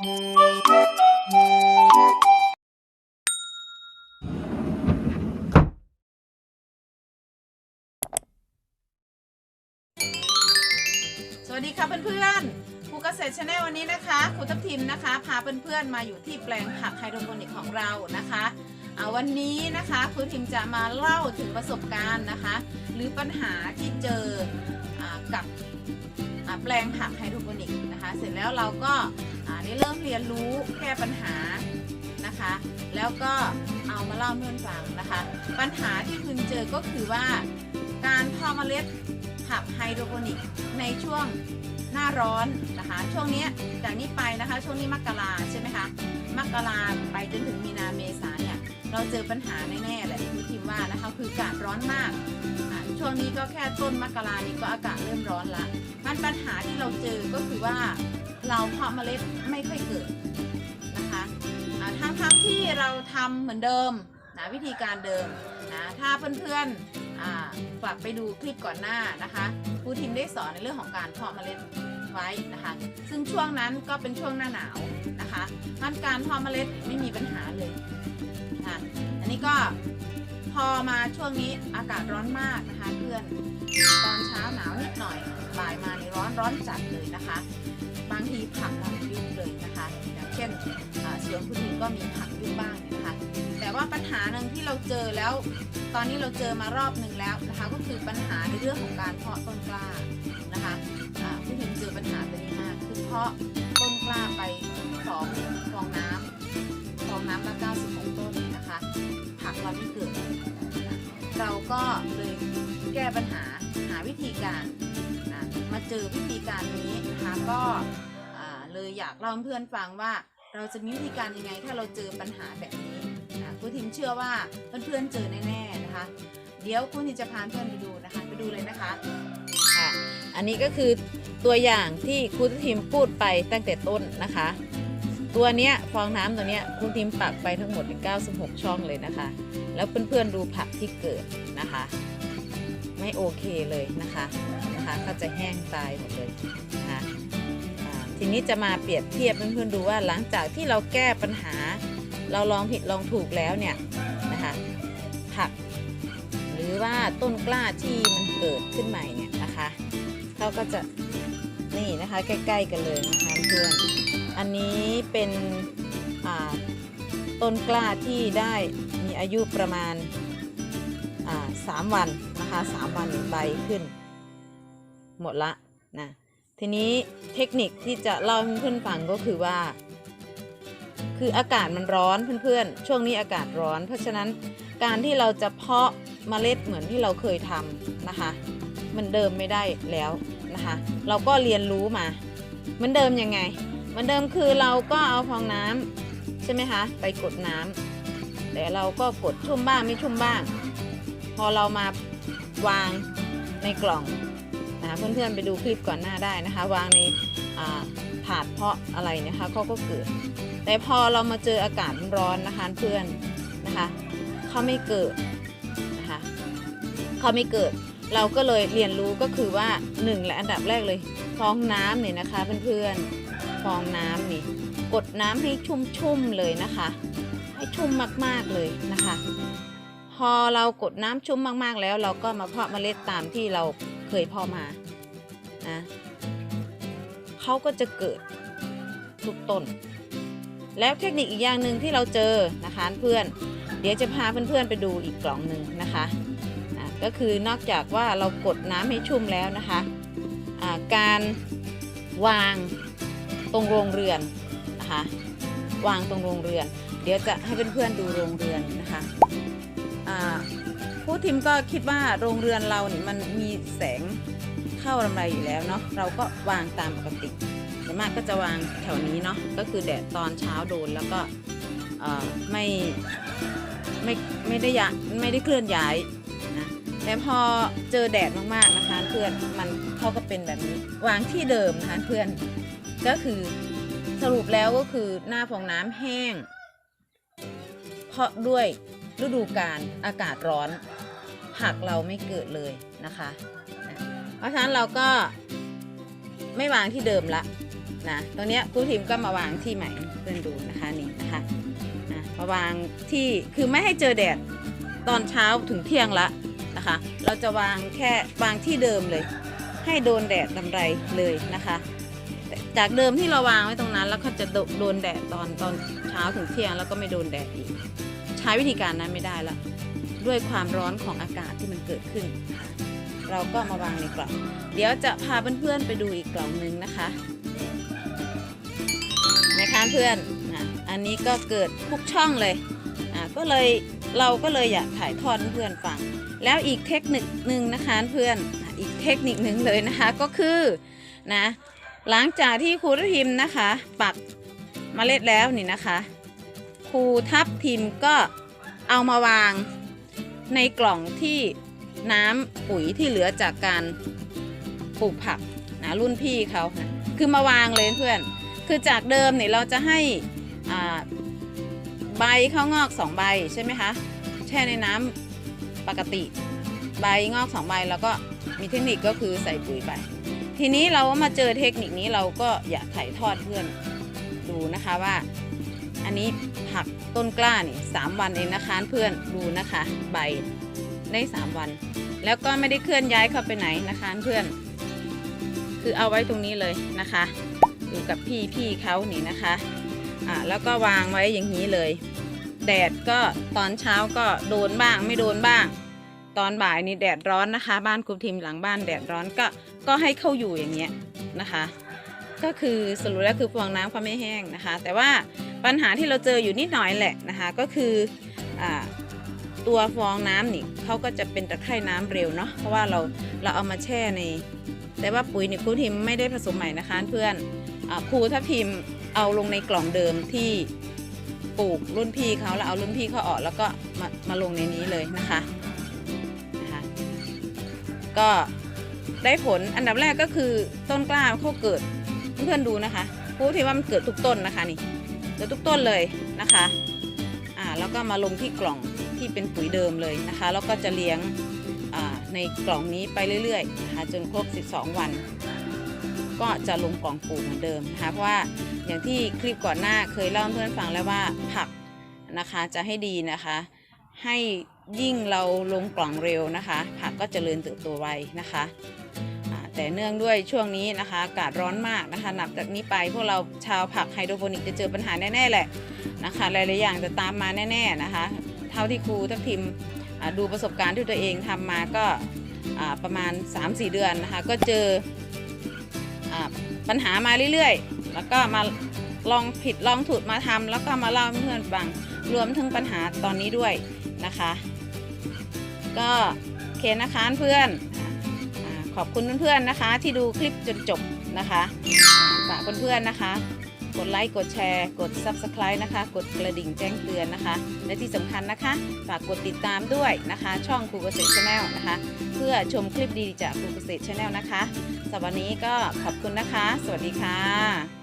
สวัสดีค่ะเพื่อนๆครูเกษตรชาแนลวันนี้นะคะครูทัพทิมนะคะ พาเพื่อนๆมาอยู่ที่แปลงผักไฮโดรโปนิกของเรานะคะอ่าวันนี้นะคะครูทิมจะมาเล่าถึงประสบการณ์นะคะ หรือปัญหาที่เจออกับแปลงผักไฮโดรโปนิกนะคะ เสร็จแล้วเราก็ ได้เริ่มเรียนรู้แก้ปัญหานะคะ แล้วก็เอามาเล่าเพื่อนฟังนะคะ ปัญหาที่คุณเจอก็คือว่า การเพาะเมล็ดผักไฮโดรโปนิกในช่วงหน้าร้อนนะคะ ช่วงนี้จากนี้ไปนะคะ ช่วงนี้มกราใช่ไหมคะมกราไปจนถึงมีนาเมษาเนี่ยเราเจอปัญหาแน่ๆแหละคุณทิมว่านะคะคืออากาศร้อนมากช่วงนี้ก็แค่ต้นมกรานี้ก็อากาศเริ่มร้อนละมันปัญหาที่เราเจอก็คือว่า เราเพาะเมล็ดไม่ค่อยเกิดนะคะทั้งทั้งๆที่เราทำเหมือนเดิมนะวิธีการเดิมนะถ้าเพื่อนๆกลับไปดูคลิปก่อนหน้านะคะครูทิมได้สอนในเรื่องของการเพาะเมล็ดไว้นะคะ ซึ่งช่วงนั้นก็เป็นช่วงหน้าหนาวนะคะมันการเพาะเมล็ดไม่มีปัญหาเลยนะอันนี้ก็พอมาช่วงนี้อากาศร้อนมากนะคะเพื่อนตอนเช้าหนาวนิดหน่อยบ่ายมานี่ร้อนร้อนจัดเลยนะคะ บางทีผักมันยุ่งเลยนะคะอย่างเช่นสวนคุณทิมก็มีผักยุ่งบ้างนะคะแต่ว่าปัญหาหนึ่งที่เราเจอแล้ว ตอนนี้เราเจอมารอบหนึ่งแล้วนะคะก็คือปัญหาในเรื่องของการเพาะต้นกล้านะคะผู้หญิงเจอปัญหาตัวนี้มากคือเพาะต้นกล้าไปสองฟองน้ำฟองน้ำละ96ต้นนะคะ ผักเราไม่เกิดเราก็เลยแก้ปัญหาหาวิธีการ มาเจอวิธีการนี้นะคะก็เลยอยากเล่าเพื่อนฟังว่าเราจะมีวิธีการยังไง ถ้าเราเจอปัญหาแบบนี้นะคุณทิมเชื่อว่าเพื่อนๆเจอแน่ๆนะคะ เดี๋ยวคุณทิมจะพาเพื่อนไปดูนะคะไปดูเลยนะคะค่ะอันนี้ก็คือตัวอย่างที่ครูทิมพูดไปตั้งแต่ต้นนะคะ ตัวเนี้ยฟองน้ำตัวเนี้ยคุณทิมปักไปทั้งหมด 96 ช่องเลยนะคะ แล้วเพื่อนๆดูผักที่เกิดนะคะ ไม่โอเคเลยนะคะนะคะก็จะแห้งตายหมดเลยนะคะทีนี้จะมาเปรียบเทียบเพื่อนๆดูว่าหลังจากที่เราแก้ปัญหา เราลองผิดลองถูกแล้วเนี่ยนะคะผัก หรือว่าต้นกล้าที่มันเกิดขึ้นใหม่เนี่ยนะคะเขาก็จะนี่นะคะใกล้ๆกันเลยนะคะเพื่อนอันนี้เป็นต้นกล้าที่ได้มีอายุประมาณอ่าสามวัน คะสามวันใบขึ้น หมดละนะทีนี้เทคนิคที่จะเล่าให้เพื่อนฟังก็คือว่า คืออากาศมันร้อนเพื่อนๆ ช่วงนี้อากาศร้อน เพราะฉะนั้นการที่เราจะเพาะเมล็ดเหมือนที่เราเคยทำนะคะมันเดิมไม่ได้แล้วนะคะ เราก็เรียนรู้มาเหมันเดิมยังไงเหมือนเดิมคือเราก็เอาฟองน้ำใช่ไหมคะไปกดน้ำแต่เราก็กดชุ่มบ้างไม่ชุ่มบ้าง พอเรามา วางในกล่องนะคะเพื่อนๆไปดูคลิปก่อนหน้าได้นะคะ วางในถาดเพาะอะไรนะคะเขาก็เกิด แต่พอเรามาเจออากาศร้อนนะคะเพื่อนนะคะเขาไม่เกิดนะคะเขาไม่เกิด เราก็เลยเรียนรู้ก็คือว่าหนึ่งและอันดับแรกเลยฟองน้ำเนี่ยนะคะเพื่อนๆฟองน้ำนี่กดน้ำให้ชุ่มๆเลยนะคะ ให้ชุ่มมากๆเลยนะคะ พอเรากดน้ำชุ่มมากๆแล้ว เราก็มาเพาะเมล็ดตามที่เราเคยเพาะมานะเขาก็จะเกิดทุกต้น แล้วเทคนิคอีกอย่างหนึ่งที่เราเจอนะคะเพื่อน เดี๋ยวจะพาเพื่อนๆไปดูอีกกล่องหนึ่งนะคะอะก็คือนอกจากว่าเรากดน้ำให้ชุ่มแล้วนะคะการวางตรงโรงเรือนนะคะวางตรงโรงเรือน เดี๋ยวจะให้เพื่อนๆดูโรงเรือนนะคะ ผู้ทิมก็คิดว่าโรงเรือนเราเนี่ยมันมีแสงเข้าลำไรอยู่แล้วเนาะเราก็วางตามปกติส่มากก็จะวางแถวนี้เนาะก็คือแดดตอนเช้าโดนแล้วก็ไม่ไม่ไม่ได้ยะไม่ได้เคลื่อนย้ายนะแต่พอเจอแดดมากๆนะคะเพื่อนมันเขาก็เป็นแบบนี้วางที่เดิมนะคะเพื่อนก็คือสรุปแล้วก็คือหน้าฟองน้ำแห้ง เพราะด้วย ฤดูกาลอากาศร้อน ผักเราไม่เกิดเลยนะคะ เพราะฉะนั้นเราก็ไม่วางที่เดิมละนะตรงนี้ครูทิมก็มาวางที่ใหม่เพื่อนดูนะคะนี่นะคะอะมาวางที่คือไม่ให้เจอแดดตอนเช้าถึงเที่ยงละนะคะ เราจะวางแค่วางที่เดิมเลย ให้โดนแดดลำไรเลยนะคะ จากเดิมที่เราวางไว้ตรงนั้น แล้วก็จะโดนแดดตอนตอนเช้าถึงเที่ยงแล้วก็ไม่โดนแดดอีก ใช้วิธีการนั้นไม่ได้ละด้วยความร้อนของอากาศที่มันเกิดขึ้น เราก็มาวางในกล่องเดี๋ยวจะพาเพื่อนๆไปดูอีกกล่องหนึงนะคะนะคะเพื่อนนะอันนี้ก็เกิดทุกช่องเลยอะก็เลยเราก็เลยอยากถ่ายทอดเพื่อนฟัง แล้วอีกเทคนิคหนึ่งนะคะเพื่อนอะอีกเทคนิคหนึ่งเลยนะคะก็คือนะหลังจากที่ครูรพิมนะคะ ปักเมล็ดแล้วนี่นะคะ ครูทับทิมก็เอามาวางในกล่องที่น้ำปุ๋ยที่เหลือจากการปลูกผักนะรุ่นพี่เขานะคือมาวางเลยเพื่อน คือจากเดิมเนี่ยเราจะให้ใบข้าวงอกสองใบใช่ไหมคะแช่ในน้ำปกติ ใบงอกสองใบแล้วก็มีเทคนิคก็คือใส่ปุ๋ยไป ทีนี้เรามาเจอเทคนิคนี้เราก็อยากถ่ายทอดเพื่อนดูนะคะว่า อันนี้ผักต้นกล้านี่สามวันเองนะคะเพื่อนดูนะคะ ใบได้สามวัน แล้วก็ไม่ได้เคลื่อนย้ายเข้าไปไหนนะคะเพื่อน คือเอาไว้ตรงนี้เลยนะคะอยู่กับพี่พี่เขานี่นะคะอ่าแล้วก็วางไว้อย่างนี้เลย แดดก็ตอนเช้าก็โดนบ้างไม่โดนบ้าง ตอนบ่ายนี่แดดร้อนนะคะ บ้านครูทิมหลังบ้านแดดร้อนก็ก็ให้เข้าอยู่อย่างเงี้ยนะคะ ก็คือสรุปแล้วคือฟองน้ำเขาไม่แห้งนะคะ แต่ว่าปัญหาที่เราเจออยู่นิดหน่อยแหละนะคะ ก็คืออตัวฟองน้ำนี่เขาก็จะเป็นตะไคร่น้ำเร็วเนาะเพราะว่าเราเราเอามาแช่ใน แต่ว่าปุ๋ยนี่ครูทิมไม่ได้ผสมใหม่นะคะเพื่อนอครูถ้าพิมพ์เอาลงในกล่องเดิมที่ปลูกรุ่นพี่เขาแล้วเอารุ่นพี่เขาออกแล้วก็มามาลงในนี้เลยนะคะนะคะ ก็ได้ผลอันดับแรกก็คือต้นกล้าเขาเกิด เพื่อนๆดูนะคะครูที่ว่ามันเกิดทุกต้นนะคะนี่เกิดทุกต้นเลยนะคะอ่าแล้วก็มาลงที่กล่องที่เป็นปุ๋ยเดิมเลยนะคะ แล้วก็จะเลี้ยงอ่าในกล่องนี้ไปเรื่อยๆนะคะจนครบ 12 วัน ก็จะลงกล่องปลูกเหมือนเดิมนะคะเพราะว่าอย่างที่คลิปก่อนหน้าเคยเล่าให้เพื่อนฟังแล้วว่าผักนะคะจะให้ดีนะคะ ให้ยิ่งเราลงกล่องเร็วนะคะ ผักก็จเจริญเติบโตไวนะคะ แต่เนื่องด้วยช่วงนี้นะคะอากาศร้อนมากนะคะ นับจากนี้ไปพวกเราชาวผักไฮโดรโปนิกจะเจอปัญหาแน่ๆแหละนะคะหลายๆอย่างจะตามมาแน่ๆนะคะ เท่าที่ครูทัพทิมดูประสบการณ์ที่ตัวเองทำมาก็ประมาณ 3-4 เดือนนะคะ ก็เจออปัญหามาเรื่อยๆ แล้วก็มาลองผิดลองถูกมาทำแล้วก็มาเล่าให้เพื่อนฟังรวมถึงปัญหาตอนนี้ด้วยนะคะ ก็โอเคนะคะเพื่อน ขอบคุณเพื่อนๆนะคะ ที่ดูคลิปจนจบนะคะฝากเพื่อนๆนะคะ กดไลค์กดแชร์ กด Subscribe นะคะ กดกระดิ่งแจ้งเตือนนะคะ และที่สำคัญนะคะ ฝากกดติดตามด้วยนะคะ ช่องครูเกษตรชาแนลนะคะ เพื่อชมคลิปดีๆจากครูเกษตรชาแนลนะคะสำหรับวันนี้ก็ขอบคุณนะคะ สวัสดีค่ะ